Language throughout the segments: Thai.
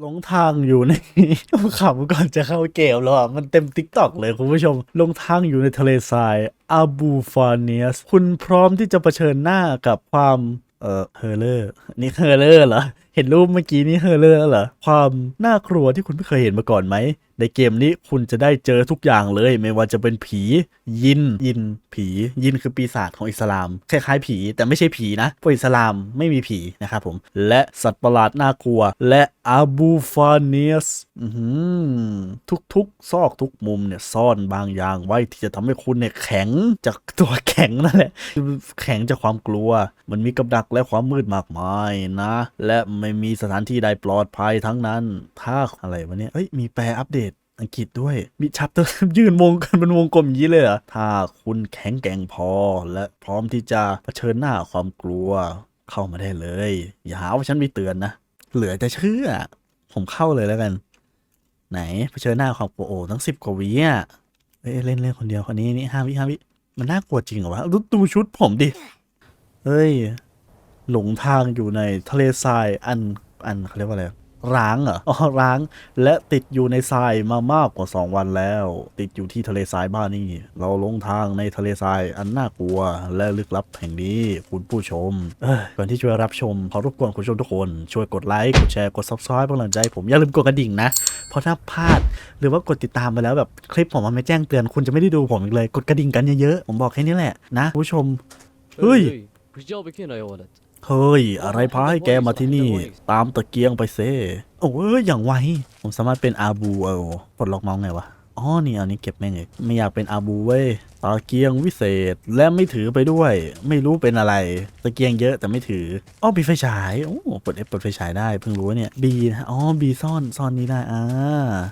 หลงทางอยู่ในขำก่อนจะเข้าเกมแล้วอะ มันเต็มติ๊กตอกเลยคุณผู้ชมหลงทางอยู่ในทะเลทรายอาบูฟาเนียส คุณพร้อมที่จะเผชิญหน้ากับความ เออเฮอร์เลอร์ นี่เฮอร์เลอร์เหรอเห็นรูปเมื่อกี้นี่เฮอร์เลอร์เหรอ ความน่ากลัวที่คุณไม่เคยเห็นมาก่อนไหม ในเกมนี้คุณจะได้เจอทุกอย่างเลย ไม่ว่าจะเป็นผี ยิน ยิน ผี ยินคือปีศาจของอิสลาม คล้ายๆผี แต่ไม่ใช่ผีนะพวกอิสลามไม่มีผีนะครับผม และสัตว์ประหลาดน่ากลัว และอาบูฟาเนียสทุกๆ ซอกทุกมุมเนี่ยซ่อนบางอย่างไว้ที่จะทำให้คุณเนี่ยแข็งจากตัวแข็งนั่นแหละ แข็งจากความกลัว มันมีกับดักและความมืดมากมายนะ และไม่มีสถานที่ใดปลอดภัยทั้งนั้น ถ้าอะไรวะเนี่ยเอ้ย มีแปลอัปเดตอังกฤษด้วย มีชัปเตอร์ยื่นวงกันเป็นวงกลมอย่างนี้เลยเหรอ ถ้าคุณแข็งแกร่งพอ และพร้อมที่จะเผชิญหน้าความกลัวเข้ามาได้เลย อย่าหาว่าฉันไม่เตือนนะ เหลือจะเชื่อ ผมเข้าเลยแล้วกัน ไหนเผชิญหน้าความกลัวโอ้ตั้งสิบกว่าวิอะเอ้ยเล่นเล่นคนเดียวคนนี้นี่ห้าวิห้าวิมันน่ากลัวจริงเหรอวะดูดูชุดผมดิ เฮ้ย หลงทางอยู่ในทะเลทรายอันอันเขาเรียกว่าอะไรร้างเหรออ๋อร้าง และติดอยู่ในทรายมามากกว่า 2 วันแล้ว ติดอยู่ที่ทะเลทรายบ้านนี่ เราลงทางในทะเลทรายอันน่ากลัว และลึกลับแห่งนี้ คุณผู้ชมเอ้ยก่อนที่จะรับชม ขอรบกวนคุณผู้ชมทุกคน ช่วยกดไลค์ กดแชร์ กด subscribe เป็นกำลังใจ ผมอย่าลืมกดกระดิ่งนะ เพราะถ้าพลาด หรือว่ากดติดตามไปแล้วแบบคลิปผมมันไม่แจ้งเตือน คุณจะไม่ได้ดูผมอีกเลย กดกระดิ่งกันเยอะๆ ผมบอกแค่นี้แหละนะ ผู้ชม เฮ้ย เฮ้ย อะไรพาให้แกมาที่นี่ ตามตะเกียงไปเซ่โอ้ยอย่างไว ผมสามารถเป็นอาบูเอาปลดล็อกเมาส์ไงวะ อ๋อนี่อันนี้เก็บแม่งเลยไม่อยากเป็นอาบูเว้ยตะเกียงวิเศษและไม่ถือไปด้วย ไม่รู้เป็นอะไรตะเกียงเยอะแต่ไม่ถืออ๋อมีไฟฉายโอ้เปิดเอฟเปิดไฟฉายได้เพิ่งรู้เนี่ยบีนะอ๋อบีซ่อนซ่อนนี้ได้อ่า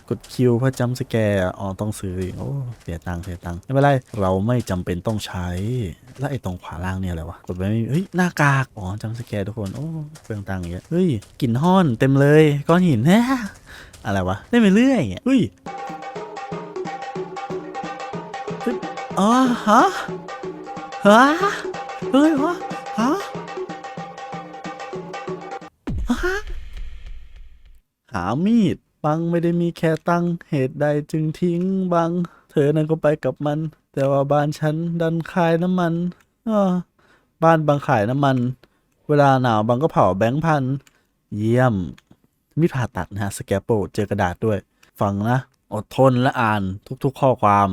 กดคิวเพื่อจำสแกร์อ๋อต้องซื้อโอ้เสียตังค์เสียตังค์ไม่เป็นไรเราไม่จำเป็นต้องใช้ แล้วไอ้ตรงขวาล่างเนี่ยอะไรวะกดไปไม่มีเฮ้ยหน้ากากอ๋อจำสแกร์ทุกคนโอ้เปลืองตังค์อย่างเฮ้ยกลิ่นห้อนเต็มเลยก้อนหินแฮะอะไรวะได้ไปเรื่อยเฮ้ย อ๋อฮะฮะเฮ้ยวะฮะฮะหามีดบังไม่ได้มีแค่ตังเหตุใดจึงทิ้งบัง เธอนั้นก็ไปกับมัน แต่ว่าบ้านฉันดันขายน้ำมันอ้อบ้านบังขายน้ำมัน เวลาหนาวบังก็เผาแบงค์พัน เยี่ยม มีดผ่าตัดนะฮะสแกปโปเจอกระดาษด้วย ฟังนะ อดทนและอ่านทุกๆข้อความ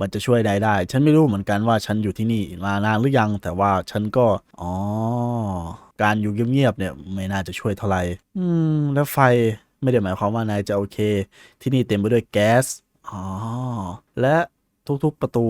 มันจะช่วยได้ได้ ฉันไม่รู้เหมือนกันว่าฉันอยู่ที่นี่มานานหรือยัง แต่ว่าฉันก็ อ๋อ การอยู่เงียบๆเนี่ยไม่น่าจะช่วยเท่าไหร่ อืม แล้วไฟไม่ได้หมายความว่านายจะโอเค ที่นี่เต็มไปด้วยแก๊ส อ๋อ และทุกๆประตู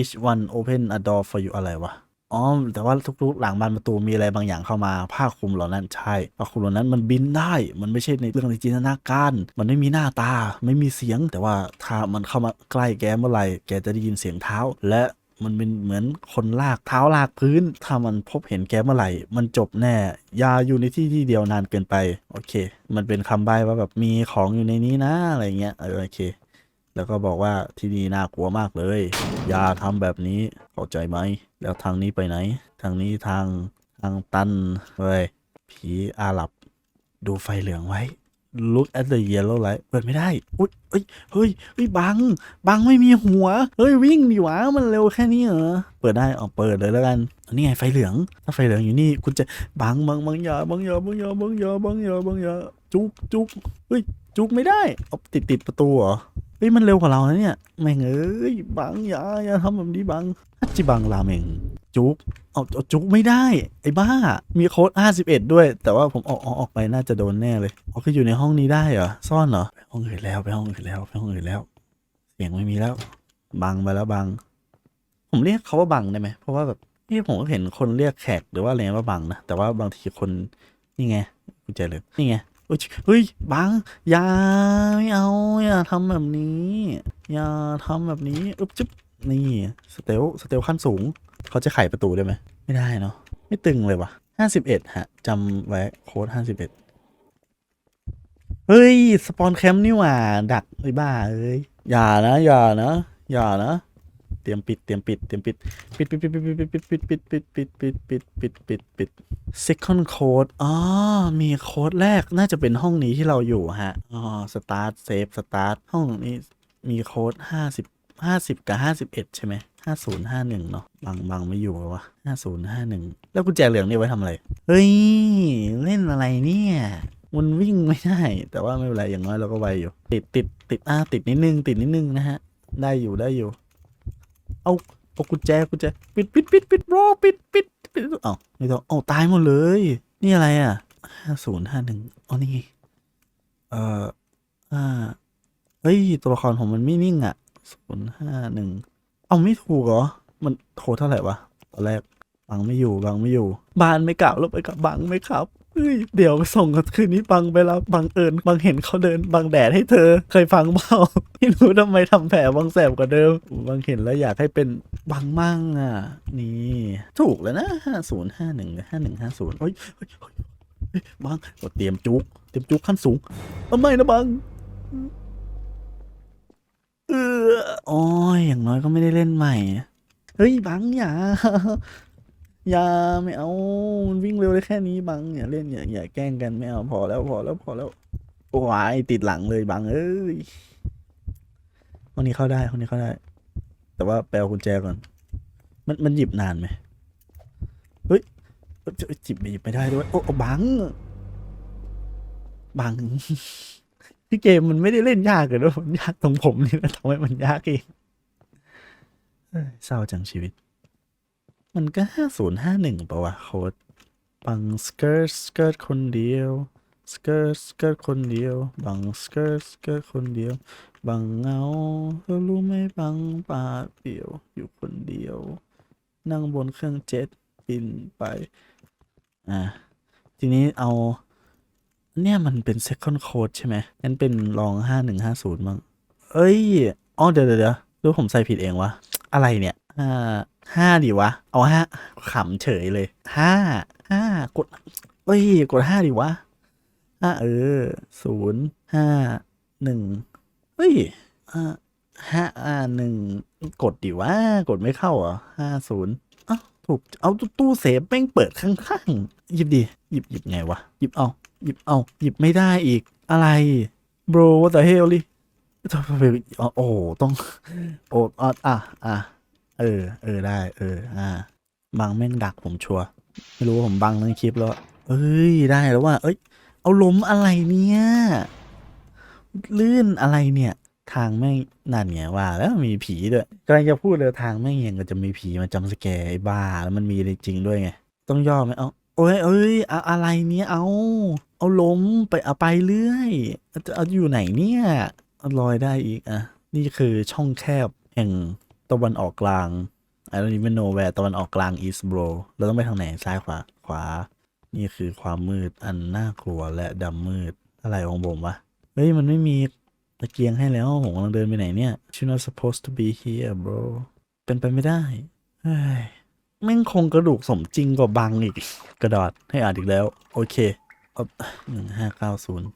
each one open a door for you อะไรวะ อ๋อ แต่ว่าทุกๆ หลังบานประตูมีอะไรบางอย่างเข้ามาผ้าคลุมเหล่านั้นใช่ผ้าคลุมเหล่านั้นมันบินได้ มันไม่ใช่ในเรื่องในจินตนาการ มันไม่มีหน้าตา ไม่มีเสียง แต่ว่าถ้ามันเข้ามาใกล้แกเมื่อไหร่แกจะได้ยินเสียงเท้า และมันเป็นเหมือนคนลากเท้าลากพื้น ถ้ามันพบเห็นแกเมื่อไหร่ มันจบแน่ ยาอยู่ในที่ที่เดียวนานเกินไป โอเค มันเป็นคำใบ้ว่าแบบมีของอยู่ในนี้นะ อะไรเงี้ย โอเค แล้วก็บอกว่าที่นี่น่ากลัวมากเลย อย่าทำแบบนี้ เข้าใจไหม แล้วทางนี้ไปไหน ทางนี้ทางทางตันเฮ้ยผีอาหรับ ดูไฟเหลืองไว้ look at the yellow light เปิดไม่ได้อุ้ยเอ้ยเฮ้ย เฮ้ย บัง บังไม่มีหัว เฮ้ย วิ่งดิวะ มันเร็วแค่นี้เหรอ เปิดได้เอาเปิดเลยแล้วกันนนี้ไงไฟเหลือง ถ้าไฟเหลืองอยู่นี่ คุณจะบังบังบังยาบังยาบังยาบังยาบังยาบังยาจุกจุกเฮ้ย จุกไม่ได้เอาติดติดประตูเหรอ ฮ้ยมันเร็วกว่าเรานะเนี่ยแม่งเอ้ยบังอย่าอย่าทำแบบนี้บังฮัจจิบังราเมงจุกเอาเอาจุกไม่ได้ ไอ้บ้า มีโค้ด51 ด้วย แต่ว่าผมออกออกออกไปน่าจะโดนแน่เลยอ๋อคืออยู่ในห้องนี้ได้เหรอซ่อนเหรอไปห้องอื่นแล้วไปห้องอื่นแล้วไปห้องอื่นแล้ว เสียงไม่มีแล้ว บังไปแล้วบัง ผมเรียกเขาว่าบังได้ไหมเพราะว่าแบบนี่ผมก็เห็นคนเรียกแขกหรือว่าอะไรว่าบังนะแต่ว่าบางทีคนนี่ไงกุญแจเลยนี่ไง เฮ้ยบังอย่าไม่เอาอย่าทำแบบนี้ อย่าทำแบบนี้อึ๊บจึ๊บนี่สเตลสเตลขั้นสูง เขาจะไขประตูได้ไหมไม่ได้เนาะไม่ตึงเลยวะห้าสิบเอ็ดฮะจำไว้โค้ดห้าสิบเอ็ดเฮ้ย สปอนแคมป์นี่หว่า ดักไอ้บ้าเอ้ยอย่านะ อย่านะ อย่านะ เตรียมปิด เตรียมปิด เตรียมปิดปิด ปิดปิดปิดปิดปิดปิดปิดปิดปิดปิดปิดปิดปิดปิด second code อ๋อ มีโค้ดแรกน่าจะเป็นห้องนี้ที่เราอยู่ฮะ อ๋อ start save start ห้องนี้มีโค้ดห้าสิบห้าสิบกับห้าสิบเอ็ดใช่ไหมห้าศูนย์ห้าหนึ่งเนาะบางบางไม่อยู่เหรอวะห้าศูนย์ห้าหนึ่งแล้วกุญแจเหลืองนี่ไว้ทำอะไร เฮ้ย เล่นอะไรเนี่ยมันวิ่งไม่ได้ แต่ว่าไม่เป็นไรอย่างน้อยเราก็ไวอยู่ ติดติดติดอ่าติดนิดนึง ติดนิดนึงนะฮะ ได้อยู่ได้อยู่ เอาเอากุญแจกุญแจปิดปิดปิดปิดโรปิดปิดปิดเอ้าไม่ต้องเอาตายหมดเลย นี่อะไรอะห้าศูนย์ห้าหนึ่งอ๋อนี่ไงเอ่อห้าเฮ้ย ตัวละครผมมันไม่นิ่งอะศูนย์ห้าหนึ่งเอาไม่ถูกเหรอ มันโทรเท่าไหร่วะตอนแรกบังไม่อยู่บังไม่อยู่ บ้านไม่กลับแล้วไปกับบังไหมครับ เฮ้ยเดี๋ยวส่งคืนนี้บังไปแล้วบังเอิญบังเห็นเขาเดินบังแดดให้เธอ เคยฟังเปล่าไม่รู้ทำไมทำแผลบังแสบกว่าเดิมบังเห็นแล้วอยากให้เป็นบังมั่งอะ นี่ ถูกแล้วนะห้าศูนย์ห้าหนึ่งห้าหนึ่งห้าศูนย์เฮ้ยเฮ้ยเฮ้ยบังก็เตรียมจุกเตรียมจุกขั้นสูงทำไมนะบังเอออ้ยอย่างน้อยก็ไม่ได้เล่นใหม่ เฮ้ยบังอย่า อย่าไม่เอา มันวิ่งเร็วได้แค่นี้บังอย่าเล่นอย่าอย่าแกล้งกันไม่เอาพอแล้วพอแล้วพอแล้วโอ้ยติดหลังเลยบังเอ้ยคนนี้เข้าได้คนนี้เข้าได้ แต่ว่าแปลกุญแจก่อน มันมันหยิบนานไหมเฮ้ยจิบหยิบไม่ได้ด้วย โอ้โอบัง บัง ที่เกมมันไม่ได้เล่นยากเลยนะมันยากตรงผมนี่แหละทำให้มันยากเองเศร้าจังชีวิต มันก็ห้าศูนย์ห้าหนึ่งป่าวะโค้ดบังสเกิร์ตสเกิร์ตคนเดียวสเกิร์ตสเกิร์ตคนเดียว บังสเกิร์ตสเกิร์ตคนเดียว บังเงาเธอรู้ไหมบังป่าเปลี่ยวอยู่คนเดียว นั่งบนเครื่องเจ็ตบินไป อะทีนี้เอา เนี่ยมันเป็น second code ใช่ไหมงั้นเป็นลองห้าหนึ่งห้าศูนย์มั้งเอ้ยอ๋อเดี๋ยวเดี๋ยวเดี๋ยวหรือผมใส่ผิดเองวะ อะไรเนี่ย ห้าห้าดิวะ เอาห้าขำเฉยเลยห้าห้ากดเอ้ยกดห้าดิวะห้าเออศูนย์ห้าหนึ่งเฮ้ยห้าห้าอ่าหนึ่งกดดิวะกดไม่เข้าเหรอห้าศูนย์อ้าถูกเอาตู้เซฟแม่งเปิดข้างๆหยิบดิหยิบหยิบไงวะหยิบเอาหยิบเอาหยิบไม่ได้อีกอะไร bro what the hell ลิทำไมอ๋อโอ้ต้องโอ้อะอะอะ เออ เออได้ เออ อ่า บังแม่งดักผมชัวร์ไม่รู้ว่าผมบังทั้งคลิปแล้วเอ้ยได้แล้วว่าเอ้ย เอาล้มอะไรเนี่ยลื่นอะไรเนี่ย ทางแม่งนั่นไงว่า แล้วมีผีด้วยกำลังจะพูดเลยทางแม่งยังก็จะมีผีมาจำสแกร์ไอ้บ้าแล้วมันมีจริงด้วยไงต้องย่อไหมเอาโอ้ยเอ้ยอะอะไรเนี่ยเอา เอาล้มไปเอาไปเรื่อยจะเอาอยู่ไหนเนี่ยลอยได้อีกอะนี่คือช่องแคบแห่ง ตะวันออกกลาง I don't even know where ตะวันออกกลาง is bro เราต้องไปทางไหนซ้ายขวาขวา นี่คือความมืดอันน่ากลัวและดำมืด อะไรของผมวะ เฮ้ย มันไม่มีตะเกียงให้แล้วผมกำลังเดินไปไหนเนี่ย You're not supposed to be here bro เป็นไปไม่ได้เฮ้ยแม่งคงกระดูกสมจริงกว่าบังอีก กระดาษให้อ่านอีกแล้ว โอเคหนึ่งห้าเก้าศูนย์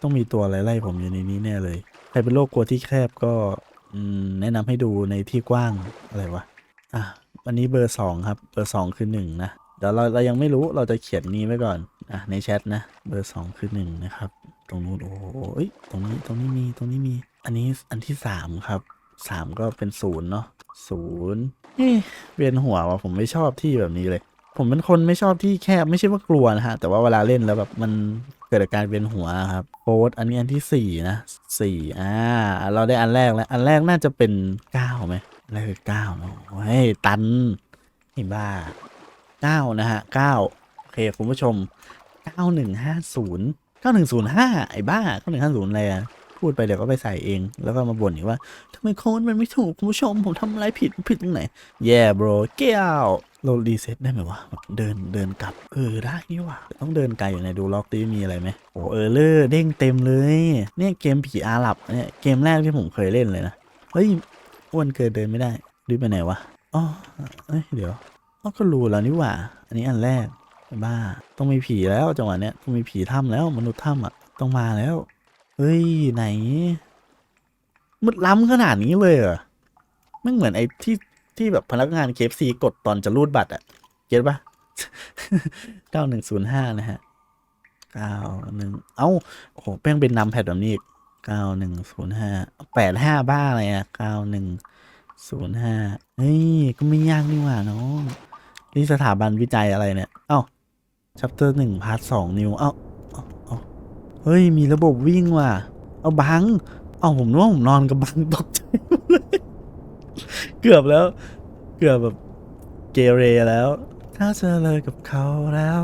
ต้องมีตัวอะไรไล่ผมอยู่ในนี้แน่เลย ใครเป็นโรคกลัวที่แคบก็ อืมแนะนำให้ดูในที่กว้างอะไรวะอะวันนี้เบอร์สองครับ เบอร์สองคือหนึ่งนะเดี๋ยวเราเรายังไม่รู้เราจะเขียนนี้ไว้ก่อนอะในแชทนะ เบอร์สองคือหนึ่งนะครับ ตรงนู้นโอ้โหเอ้ยตรงนี้ตรงนี้มีตรงนี้มี อันนี้อันที่สามครับสามก็เป็นศูนย์เนาะศูนย์เอ๊ะเวียนหัวว่ะผมไม่ชอบที่แบบนี้เลย ผมเป็นคนไม่ชอบที่แคบไม่ใช่ว่ากลัวนะฮะ แต่ว่าเวลาเล่นแล้วแบบมันเกิดอาการเวียนหัวครับโค้ดอันนี้อันที่สี่นะสี่อ่า เราได้อันแรกแล้ว อันแรกน่าจะเป็นเก้าไหมอันแรคือเก้าเนาะเฮ้ยตันไอ้บ้าเก้านะฮะเก้าโอเคคุณผู้ชมเก้าหนึ่งห้าศูนย์เก้าหนึ่งศูนย์ห้าไอ้บ้าเก้าหนึ่งห้าศูนย์อะไรอะพูดไปเดี๋ยวก็ไปใส่เอง แล้วก็มาบ่นอีกว่าทำไมโค้ดมันไม่ถูกคุณผู้ชมผมทำอะไรผิดผิดตรงไหนแย่ bro เกี้ยว เรารีเซ็ตได้ไหมวะแบบเดินเดินกลับ เออได้นี่ว่ะต้องเดินไกลอยู่ในดูล็อกตีมีอะไรไหมโอ้เออเลอร์เด้งเต็มเลย เนี่ยเกมผีอาหรับเนี่ยเกมแรกที่ผมเคยเล่นเลยนะเฮ้ยอ้วนเกินเดินไม่ได้รีบไปไหนวะอ๋อเอ้ยเดี๋ยวอ๋อก็รู้แล้วนี่ว่า อันนี้อันแรกบ้า ต้องมีผีแล้วจังหวะเนี้ยต้องมีผีถ้ำแล้วมนุษย์ถ้ำอะต้องมาแล้วเฮ้ยไหนมืดล้ำขนาดนี้เลยเหรอไม่เหมือนไอ้ที่ ที่แบบพนักงาน KFC กดตอนจะรูดบัตรอะเก็ตปะเก้าหนึ่งศูนย์ห้านะฮะเก้าหนึ่งเอ้าโอ้โหแป้งเป็นนำแพดแบบนี้เก้าหนึ่งศูนย์ห้าแปดห้าบ้าอะไรอะเก้าหนึ่งศูนย์ห้าเฮ้ย ก็ไม่ยากนี่หว่าน้องนี่สถาบันวิจัยอะไรเนี่ย เอ้าชัปเตอร์หนึ่งพาร์ทสองนิว เอ้าเอ้าเฮ้ย มีระบบวิ่งว่ะ เอาบัง เอาผมนึกว่าผมนอนกับบังตกใจ เกือบแล้ว เกือบแบบเกเรแล้ว ถ้าเจอเลยกับเขาแล้ว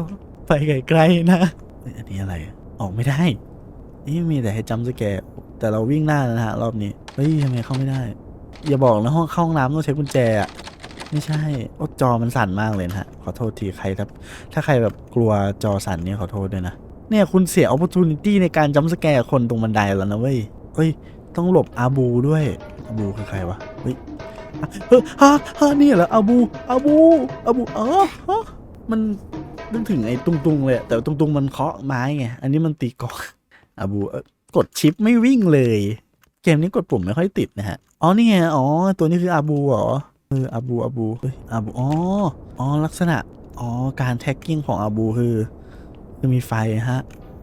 ไปไกลๆนะเฮ้ยอันนี้อะไร ออกไม่ได้ นี่มีแต่ให้จำสแกแต่เราวิ่งหน้านะฮะรอบนี้เฮ้ยทำไมเข้าไม่ได้ อย่าบอกนะห้องเข้าห้องน้ำต้องใช้กุญแจอะไม่ใช่โอ้จอมันสั่นมากเลยนะฮะขอโทษทีใครถ้าถ้าใครแบบกลัวจอสั่นเนี่ยขอโทษด้วยนะเนี่ยคุณเสีย opportunity ในการจำสแกร์คนตรงบันไดแล้วนะเว้ยเฮ้ยต้องหลบอาบูด้วยอาบูคือใครวะเฮ้ยอะ เฮ้ยฮะฮะนี่เหรออาบูอาบูอาบูเออฮะมันนึกถึงไอ้ตุงตุงๆเลย แต่ตุงตุงๆมันเคาะไม้ไง อันนี้มันตีกองอาบูกดชิปไม่วิ่งเลย เกมนี้กดปุ่มไม่ค่อยติดนะฮะ อ๋อนี่ไง อ๋อ ตัวนี้คืออาบูเหรอ เอออาบูอาบูเฮ้ยอาบู อ๋อ อ๋อ ลักษณะ อ๋อ การแท็กกิ้งของอาบูคือ คือมีไฟฮะ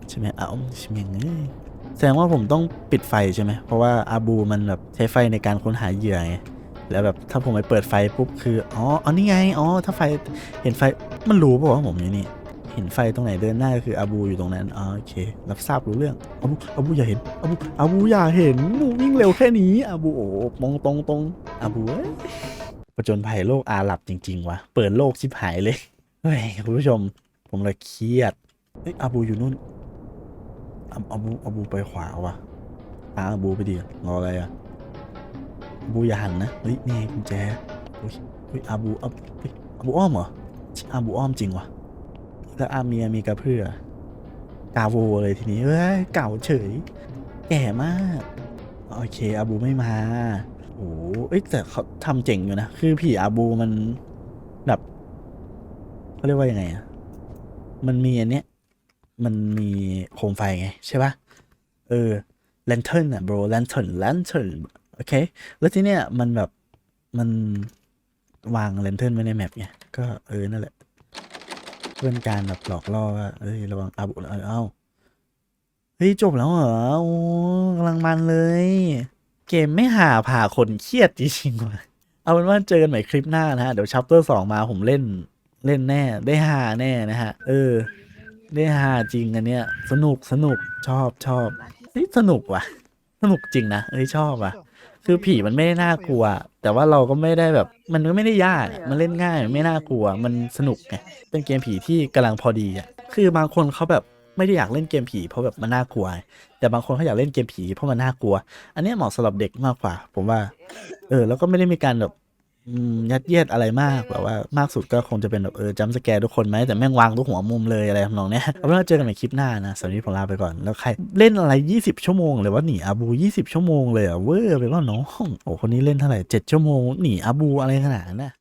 ใช่ไหมเอ้าใช่ไหมเอ้ยแสดงว่าผมต้องปิดไฟใช่ไหม เพราะว่าอาบูมันแบบใช้ไฟในการค้นหาเหยื่อไง แล้วแบบถ้าผมไปเปิดไฟปุ๊บคืออ๋ออ๋อนี่ไงอ๋อถ้าไฟเห็นไฟมันรู้ป่าวว่าผมอยู่นี่เห็นไฟตรงไหนเดินหน้าก็คืออาบูอยู่ตรงนั้นอ๋อโอเค รับทราบรู้เรื่องอาบูอาบูอย่าเห็นอาบูอาบูอย่าเห็นหนูวิ่งเร็วแค่นี้อาบูโอ้มองตรงตรงอาบูเอ้ยประจนภัยโลกอาหรับจริง ๆวะเปิดโลกชิบหายเลยเฮ้ยคุณผู้ชม ผมเลยเครียดเอ้ยอาบูอยู่นู่นอาบูอาบูไปขวาวะตาอาบูไปดิรออะไรอะ บูอย่าหันนะเฮ้ยนี่กุญแจเฮ้ยเฮ้ยอาบูอาอาบูอ้อมเหรออาบูอ้อมจริงวะแล้วอาเมียมีกระเพื่อกาโวเลยทีนี้เฮ้ยเก่าเฉย แก่มากโอเคอาบูไม่มาโอ้เอ้ยแต่เขาทำเจ๋งอยู่นะ คือผีอาบูมันแบบเขาเรียกว่ายังไงอะมันมีอันเนี้ยมันมีโคมไฟไงใช่ปะเออแลนเทิร์นอะ bro แล โอเค แล้วที่เนี้ยมันแบบมันวางแลนเทิร์นไว้ในแมปไงก็เออนั่นแหละเป็นการแบบหลอกล่อว่าเอ้ยระวังอาบุเออเอ้าเฮ้ยจบแล้วเหรอโอ้กำลังมันเลย เกมไม่หาผ่าคนเครียดจริงๆว่ะเอาเป็นว่าเจอกันใหม่คลิปหน้านะฮะ เดี๋ยวชัปเตอร์สองมาผมเล่นเล่นแน่ได้หาแน่นะฮะ เออ ได้หาจริงอันเนี้ย สนุกสนุกชอบชอบเฮ้ยสนุกว่ะ สนุกจริงนะเอ้ยชอบว่ะ คือผีมันไม่ได้น่ากลัว แต่ว่าเราก็ไม่ได้แบบ มันก็ไม่ได้ยากมันเล่นง่ายไม่น่ากลัว มันสนุกไงเป็นเกมผีที่กำลังพอดีอะคือบางคนเขาแบบไม่ได้อยากเล่นเกมผีเพราะแบบมันน่ากลัว แต่บางคนเขาอยากเล่นเกมผีเพราะมันน่ากลัว อันเนี้ยเหมาะสำหรับเด็กมากกว่า ผมว่า เออ แล้วก็ไม่ได้มีการแบบ อืมยัดเยียดอะไรมากแบบว่ามากสุดก็คงจะเป็นแบบเออจัมป์สแกร์ทุกคนไหมแต่แม่งวางทุกหัวมุมเลยอะไรทำนองเนี้ยเอาเป็นว่าเจอกันใหม่คลิปหน้านะสำหรับวันนี้ผมลาไปก่อนแล้วใครเล่นอะไร 20 ชั่วโมงเลยว่าหนีอาบู 20 ชั่วโมงเลยอะเวอร์ไปว่าน้องโอ้คนนี้เล่นเท่าไหร่7ชั่วโมงหนีอาบูอะไรขนาดนั้นนะ